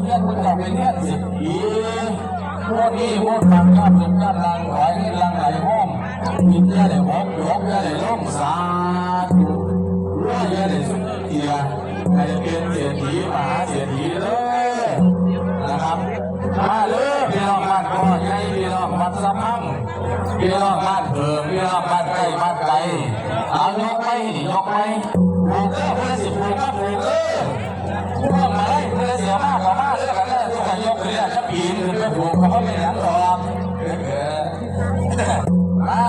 เงี้ยมันจะเป็นเงี้ยสิบปีพวกนี้พวกทำยอดสุดยอดลังไหลลังไหลห้องกินเยอะเลยหกยกเยอะเลยล่มสาธุรวยเยอะเลยสุดเกียร์ใครเป็นเศรษฐีมหาเศรษฐีเลยนะครับมาเลยพี่น้องบ้านพ่อนใหญ่พี่น้องบ้านสะพังพี่น้องบ้านเพิ่มพี่น้องบ้านใกล้บ้านไกลเอายกไปยกไปผูกเด้อเพื่อสิผูกก็ผูกเด้อ พวกมาไล่เพื่อเสียมากกว่ามาเรื่องกันเลยทุกคนยกเรือจะปีนขึ้นไปผูกเขาก็ไม่หยังหรอกเออมา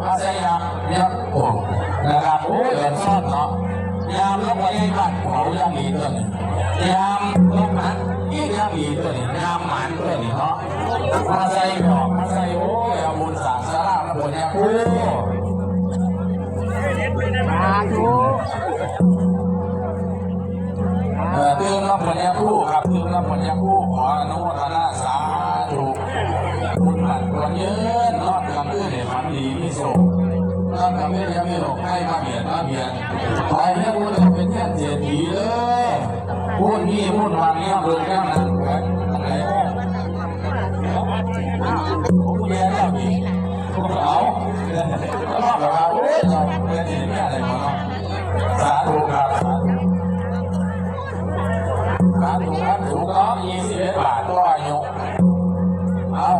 มาใส่ยามยามโอ้นะครับโอ้ยเดือดร้อนเนาะยามลงไว้ให้บ้านเขายามมีตัวนี้ยามลงมันอีกยามมีตัวนี้ยามหมันตัวนี้เนาะมาใส่หอกมาใส่โอ้ยอาบุญสั่งสารามาบนยาคูส ยาคู่ขออนุโมทนาสาธุบุญหลักตัวเยินรอดกำเพื่อเนี่ยฝันดีมีสุขรอดกำเพื่อยังมีโรคใกล้มาเบียดมาเบียดไปให้บุญเป็นแค่เศรษฐีเลยพูดนี่พูดวันนี้เบิ่งแค่นั้นเกิดอะไรผมเรียนแล้วนี่ผมเอาแล้วบอก ครับถูกต้องยี่สิบเอ็ดบาทก็ยกเอา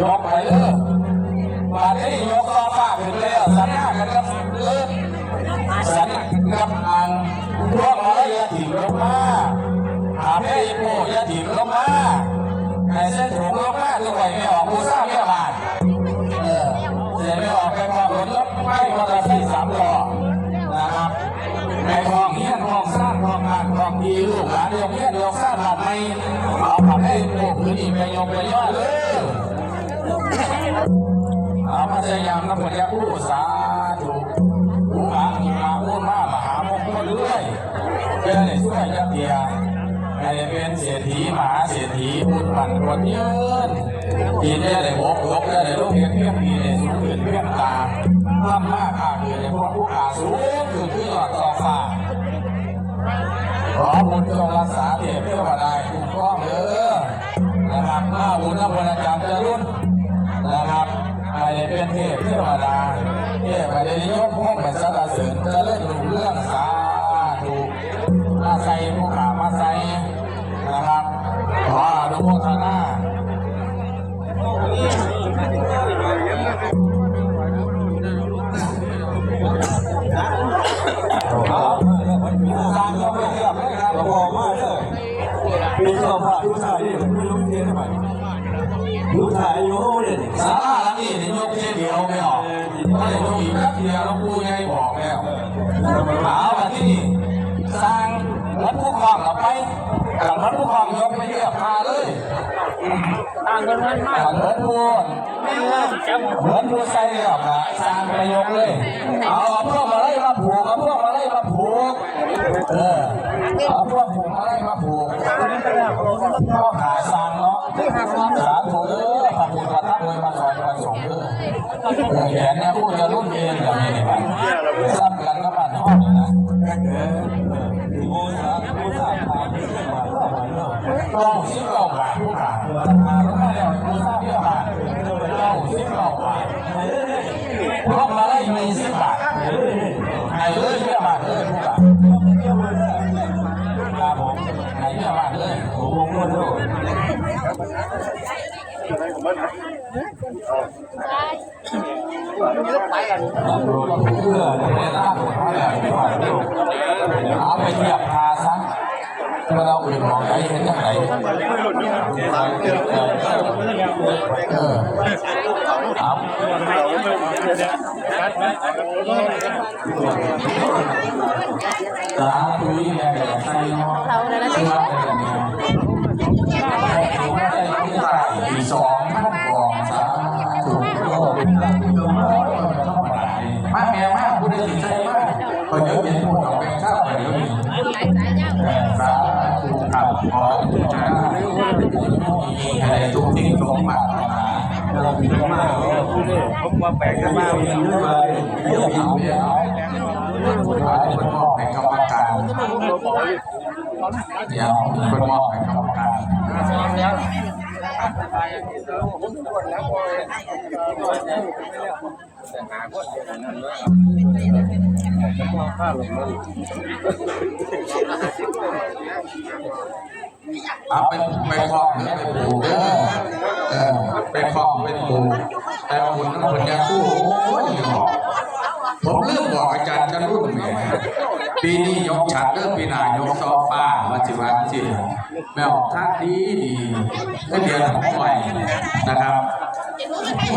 ยกไปเลยบาทนี้ยกต่อฟ้าขึ้นเลยสัญญากันกับเลิศสัญญากับอังร่วกเราอย่าถิ่มลงมาหาไม่โงไปย่อเลยอามาพยายามนำผลยาคู่สาธุอุบาอุมาอุมามหามงคลเรื่อยเพื่อในช่วยยะเตียให้เป็นเศรษฐีมหาเศรษฐีบุญบันคนยืนกินได้เลยบกลกได้ลูกเรียเพียงมีเลยสูงขึ้นเพียงตาล่ำมากขาคือในพวกผู้ขาสูงคือที่ยอดต่อฟ้าขอบุญจงรักษาเทพเทวดาคุ้มครองเด้อ นะครับข้าบุญนำบุญอาจำจะรุ่นนะครับไม่ได้เป็นเทพเทวดาเทพไม่ได้ยกพวกไปสรรเสริญจะเล่นรุ่งเรื่องสา พอมากเลยปีสองพันลูกชายนี่ไม่รู้เรียนทำไมลูกชายอายุเนี่ยสาราหลังนี้เนี่ยกเทียเดียวไม่ออกก็เลยยกอีกแป๊บเดียวแล้วกูยังไงบอกแล้วเอาแบบที่นี่สร้างวัดผู้ครองเราไปกับวัดผู้ครองยกไปเรียบพาเลยต่างกันมากเหมือนพูดเหมือนพูดใส่เรียบนะสร้างประโยคเลย เอาพวกมาไล่มาผูกเอาพวกมาไล่มาผูกเออ เอาพวกผูกมาไล่มาผูกพ่อขาสร้างเนาะสาธุเด้อขอบคุณกระทับเลยมาสอนมาส่งเด้อแขนเนี่ยพูดจะรุ่นเองอย่างนี้นี่มันซ้ำกันกับบ้านห้องนี่นะเออโอ้สาธุสาธุต้องสิบเก้าบาทผู้ขามาแล้วมาแล้วผู้ทราบเยอะบาทต้องสิบเก้าบาทพวกมาไล่มีสิบบาทไหนเโคตรโลดเอาไปเทียบพาซะเมื่อเราอื่นมองไปเห็นยังไงเออเอาสาธุแม่ใส่เนาะเราเลยนะที่ว่าเป็นแบ ทุกสิ่งทุกมาเรามีมากผมว่าแปลกมากเลยเดี๋ยวเอาเดี๋ยวเอาเป็นพ่อให้กรรมการเดี๋ยวเป็นมอบให้กรรมการซ้อมแล้วเเอาไปไปครอบเนื้อไปปลูกเด้อเออไปครอบไปปลูกแต่คุณน้ำผลยาคู่โอ้ยผมลืมบอกอาจารย์กันรุ่นแหมปีนี้ยกฉัดเด้อปีหน้ายกซอฟ้ามาจิวันจิแมวท่าดีดีก็เดือนหกร้อยนะครับ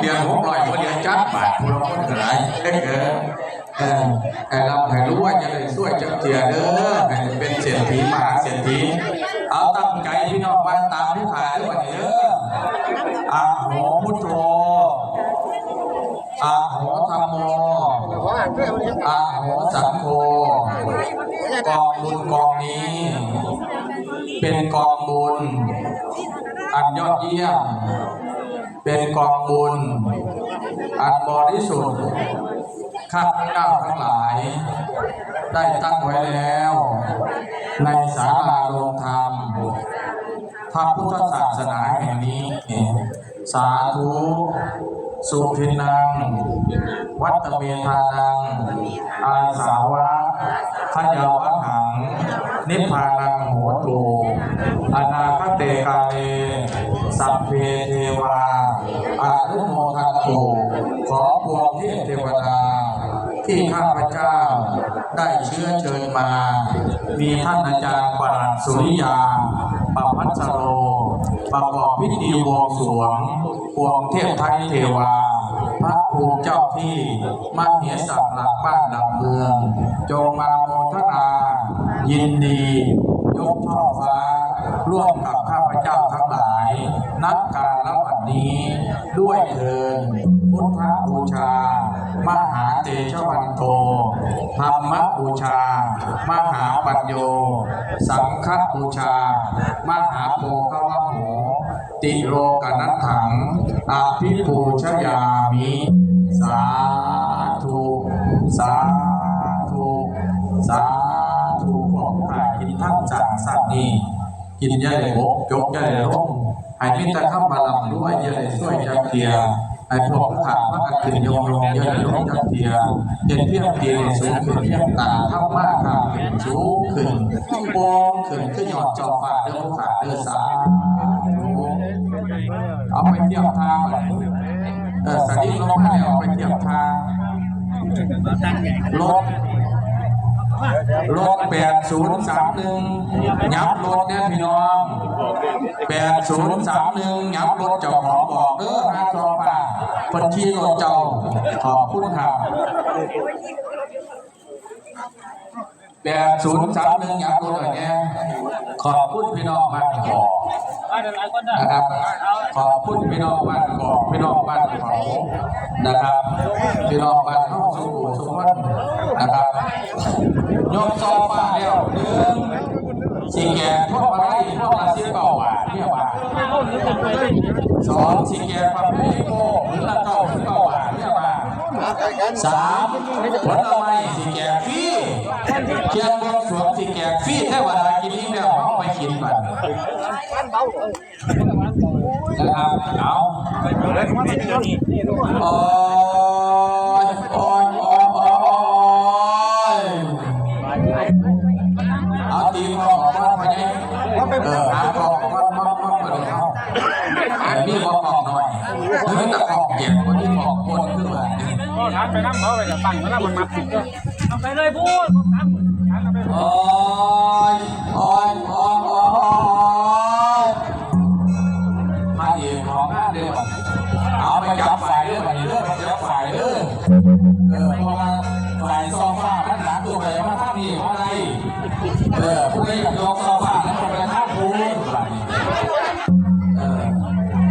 เดือนหกร้อยพอเดือนจัดบาทพวกเราคนกรไรเด้เกินเออให้เราให้รู้ว่าจะได้ช่วยจักเทียเด้อให้เป็นเศรษฐีมหาเศรษฐี ตั้งใจพี่น้องว่าตามผู้ขายด้วยเด้ออาโหพุทโธอาโหธรรมโมอาโหสังโฆกองบุญกองนี้ เป็นกองบุญอันยอดเยี่ยม เป็นกองบุญอันบริสุทธิ์ข้าพเจ้าทั้งหลาย ได้ตั้งไว้แล้ว ในศาลาโรงธรรมพระพุทธศาสนาแห่งนี้ สาธุสุทินัง วัตเมธานัง อาสาวะขยาวะหัง นิพพานังโหตุอนาคเตกาเลสัพเพเทวาอารุโมทันตุขอพวงเทพเทวดา ที่ข้าพเจ้าได้เชื้อเชิญมา มีท่านอาจารย์ปรัชสุริยาปพัชโร ประกอบพิธีวงสวงพวงเทพไทยเทวา พระภูมิเจ้าที่มเหสักหลักบ้านหลักเมือง จงมาโมทนา ยินดี ยกช่อฟ้า ร่วมกับข้าพเจ้าทั้งหลาย นับการละวันนี้ด้วยเถิด พุทธบูชา มหาเตชวันโตธรรมบูชา มหาปัญโย สังฆบูชา มหาโภควะโหติโลกนัตถังอาภิปูชยามิ สาธุ สาธุ สาธุของขายกินทั้งจากสัตว์นี้ กินยาเลยบกยกยาเลยร่มให้มิตรข้ามาลำด้วยยาเลยช่วยจักเทีย ให้พวกขาดมากันขึ้นยมลงยาเลยร่มจักเทียเห็นเพียงเพียงสูงขึ้นเพียงตาเท่ามากข้ามขึ้นสูงขึ้นโปงขึ้นขึ้นหยอดจอฟ้าเดือผู้ขาเดือดสาเอาไปเทียบทางเออสถิตลงมาแล้เอาไปเทียบทางลบ รถแปดศูนย์สามหนึ่งยับรถเนี่ยพี่น้องแปดศูนย์สามหนึ่งยับรถเจ้าของบอกเด้อห้าจอป่าคนที่รถเจ้าขอบคุณครับแปดศูนย์สามหนึ่งยับรถอะไรเนี่ยขอบคุณพี่น้องบ้านขอ นะครับขอบคุณพี่น้องบ้านกอกพี่น้องบ้านเขานะครับพี่น้องบ้านเขาสุขุมสุขวันนะครับยกซองมาแล้วหนึ่งสีแก่พวกอะไรพวกอาชีพเก่าอะเนี่ยว่าสองสีแก่ประเภทโก้หรือละเก่าหรือเก่าอะเนี่ยว่าสามผลไม้สีแก่ฟรีเชียงบวงสรวงสีแก่ฟรีแค่เวลากินนี่แล้วเอาไปกินบัน นะครับเอาโอ้ยโอ้ยโอ้ยโอ้ยเอาตีมองว่าไปยังเออหาของว่ามามามาเลยเอาอันนี้บอกของหน่อยหรือต่ของเก็บคนที่ของคนขึ้นมาก็ถามไปนั่งเขาไปจะตั้งแล้วมันมาผิดก็เอาไปเลยพูดถามไปโอ้